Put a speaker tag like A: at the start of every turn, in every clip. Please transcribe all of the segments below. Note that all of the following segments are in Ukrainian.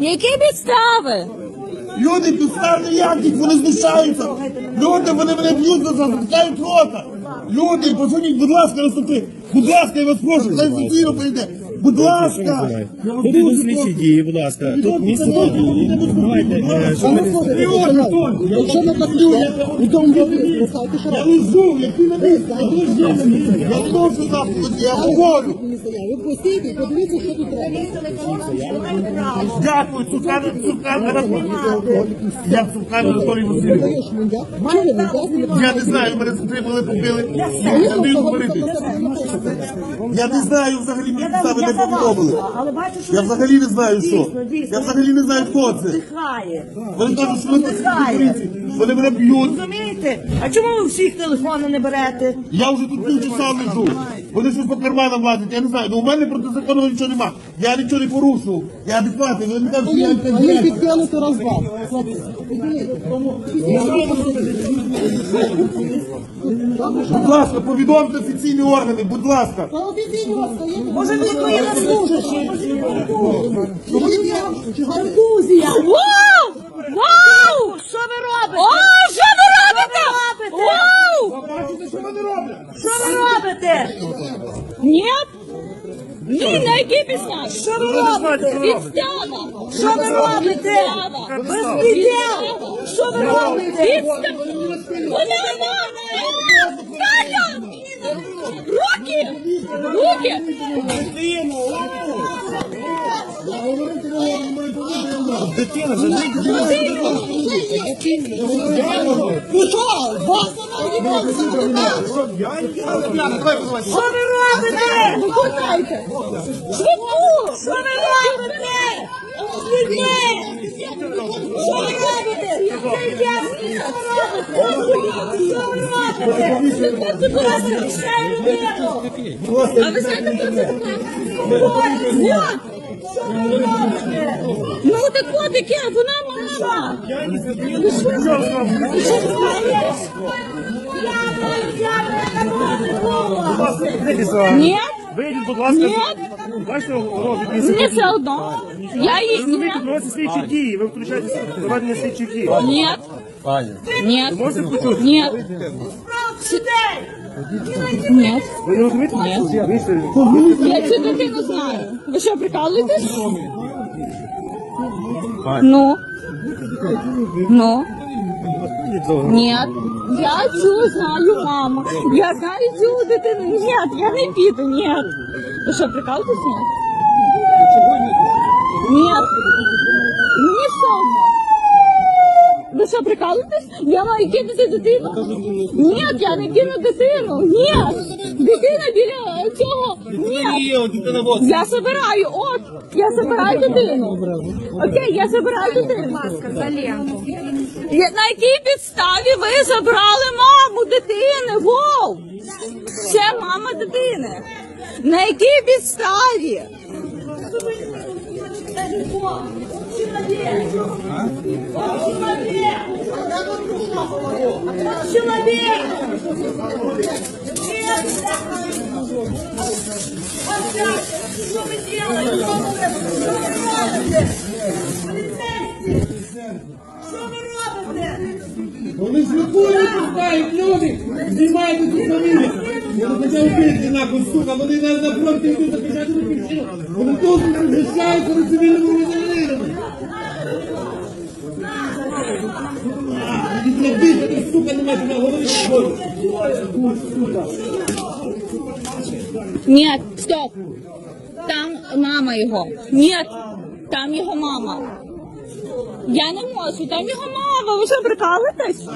A: Які підстави?
B: Люди підстави ніяких, вони знущаються. Люди, вони мене б'ють за затикають рота. Люди, позвоніть, будь ласка, наступи. Будь ласка, я вас прошу, хай офіційно прийде. Будь ласка. Я
C: Тут
B: дуже
C: слідчі дії, будь ласка. Тут місце Давайте, е, ми-
B: Якщо не так люди, у тому я лежу, на місці, я лежу. Я знову заповіді, я говорю.
D: Ви постійте, подивіться, що тут робить.
B: Дякую, Цукан, Цукан Анатолій. Я Цукан Анатолій Васильович.
D: Чого не?
B: Я не знаю, мене затримали, побили. Я не. Я не знаю взагалі, мені підстави не повідомили.
E: Але бачу, що
B: Я взагалі не знаю, що.
E: Дійсно, дійсно.
B: Я взагалі не знаю, хто це.
E: Дихає.
B: Вони кажуть, що ви поліції. Вони мене б'ють.
E: Розумієте? А чому ви всіх телефони не берете?
B: Я вже тут півчаса лежу. Вони щось по карманам лазять, я не знаю. Ну у мене проти закону нічого нема. Я нічого не порушував. Я адекватний. Ви не кажуть, що я інтелігент.
D: підтягнути. Тому
B: Будь ласка, повідомте офіційні органи, будь ласка.
E: Може він воєннослужащий?
D: Контузія.
A: Вау! Вау!
E: Що ви робите?
A: О, що ви робите?
E: робите?
A: Вау!
B: Бачите, що вони роблять?
E: Що ви робите?
A: Ні? Ні, на якій підставі?
E: Що ви робите?
A: Підстава!
E: Що ви робите? Безпреділ! Що ви робите?
A: Вона мама! Таня! Руки! Руки!
C: Дитина вже не
D: Ну що, вас немає
E: Що ви робите?
D: Виконайте.
A: Швидку!
E: Що ви робите? Що ви робите? Що ви робите? Будь ласка, лишай людину!
A: А ви знаєте, хто це таке? Ну так от яке, вона мама!
E: Не!
A: Ні?
C: Вийдіть, будь ласка.
A: Ні?
C: Бачите, розгляд
A: Мені
C: місця.
A: все одно. Я її...
C: Ви
A: Ні.
C: відносите слідчі дії, ви втручаєтеся в проведення слідчих дій.
A: Ні. Ні.
C: Можете почути?
A: Ні.
E: Сюди!
A: Ні.
C: Ви не розумієте? Вийшли.
A: Я цю дитину знаю. Ви що, прикалуєтесь? Ну? Ну? Ні. Я цю знаю, мама. Я знаю цю дитину. Ні, я не піду, ні. Ви що, прикалуєтесь? Ні. Ні. Ні, що? Ви що, прикалуєтесь? Я маю кинути дитину? Ні, я не кину дитину. Ні. Дитина біля цього. Ні. Я забираю, от. Я забираю дитину. Окей, я забираю дитину. На якій підставі ви забрали маму дитини? Вов! Це мама дитини. На якій підставі?
E: Человек! Что вы делаете? Что вы! Що ви робите?
B: Вони слідкують, пускають люди, знімають цю фамілію. Я не хотів нахуй, сука, вони на, на фронті йдуть захищати батьківщину. Вони тут захищаються на цивільному. Ідіть на бійте, ти, сука, не маєте говорити. Сука.
A: Ні, стоп. Там мама його. Ні, там його мама. Я не можу, там його мама. Ви що прикалуєтесь?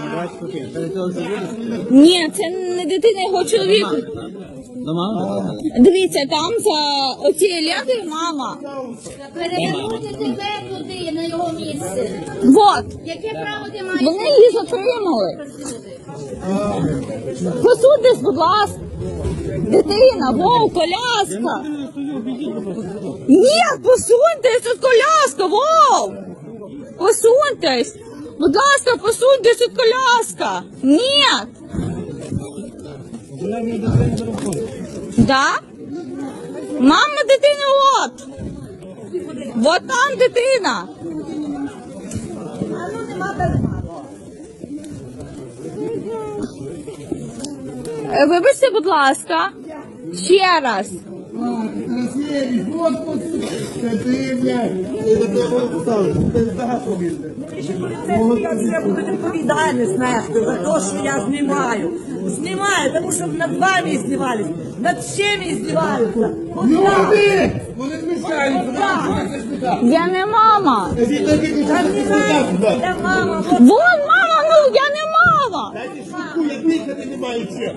A: Ні, це не дитина його чоловік. Дивіться, там за оцією лягою мама.
F: Перевернути тебе туди, на його місце.
A: Вот.
F: Яке право ти маєш?
A: Вони її затримали. Посудись, будь ласка. Дитина, вов, коляска. Ні, посуньтесь, тут коляска, вов. Посуньтесь. Будь ласка, посуньтесь, тут коляска. Ні. Да? Мама дитини от. Вот там дитина. Вибачте, будь ласка. Ще раз.
B: Красиві, Господи, це ти, блядь. Це до тебе поставили, ти здатно, блядь.
E: Я буду відповідальність нести за те, що я знімаю. Знімаю, тому що над вами знімались, над всіми ласка.
B: Люди! Вони змішаються.
A: Я не мама.
E: Не я мама,
A: Вон мама, ну я не мама.
B: Дайте шутку, як дихати немає чим.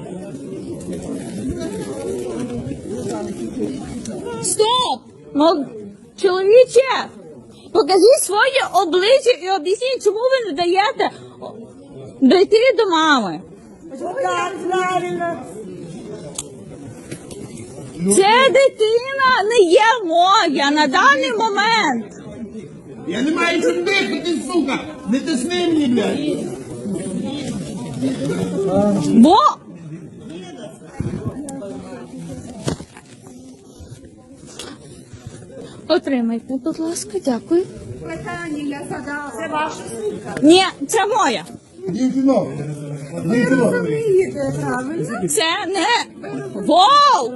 A: Стоп! Ну, чоловіче, покажіть своє обличчя і об'ясніть, чому ви не даєте дойти до мами.
E: так, правильно.
A: Це дитина не є моя на даний момент.
B: Я не маю чим дихати, сука! Не тисни мені, блядь!
A: Бо Отримайте, будь ласка, дякую.
E: Це ваша сумка.
A: Ні, це моя.
B: Дівчино! Дівчино!
A: Це не вол.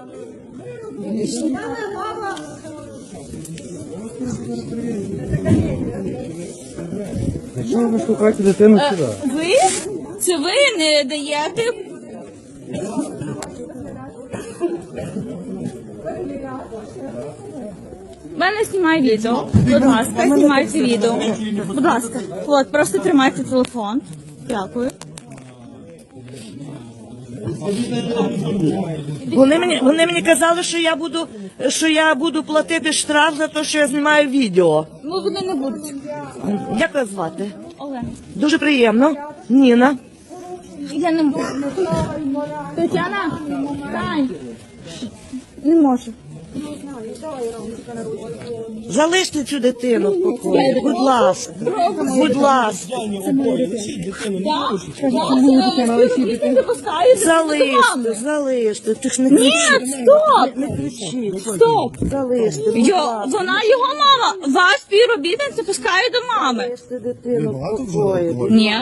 C: Якщо ви штукаєте дитину
A: Е,
C: сюди.
A: Ви? Це ви не даєте. Мене знімає відео. Будь ласка, знімайте відео. Будь ласка, от просто тримайте телефон. Дякую.
E: Вони мені, вони мені казали, що я буду, що я буду платити штраф за те, що я знімаю відео.
A: Ну вони не будуть.
E: Як вас звати?
A: Олена.
E: Дуже приємно. Ніна.
A: Я не можу. Тетяна, Тань. Не можу.
E: Залиште цю дитину в покої. Будь ласка. Будь ласка. Залиште, залиште. Ти ж не
A: Ні,
E: кричи.
A: стоп!
E: Не кричи.
A: Стоп!
E: Залиште. будь
A: Йо,
E: ласка.
A: вона його мама. Ваш співробітник це пускає до мами.
E: Залиште дитину в покої.
A: Ні.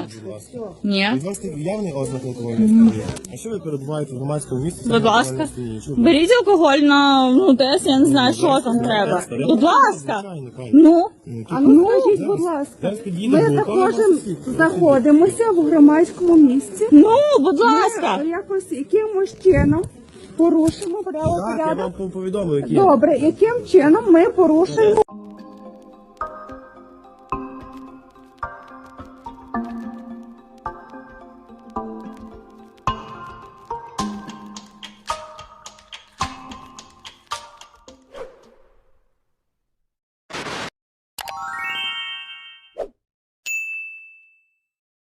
A: Ні.
C: Відносите явний ознак алкогольного сп'яніння. Якщо ви перебуваєте в громадському місці,
A: Будь ласка. Беріть алкоголь на ну, тест, я не знаю, що там треба. Будь ласка. Ну,
G: А ну скажіть, будь ласка, ми також знаходимося в громадському місці.
A: ну, будь ласка.
G: Ми якось якимось чином порушимо
C: Так, я вам повідомив, які
G: Добре, яким чином ми порушуємо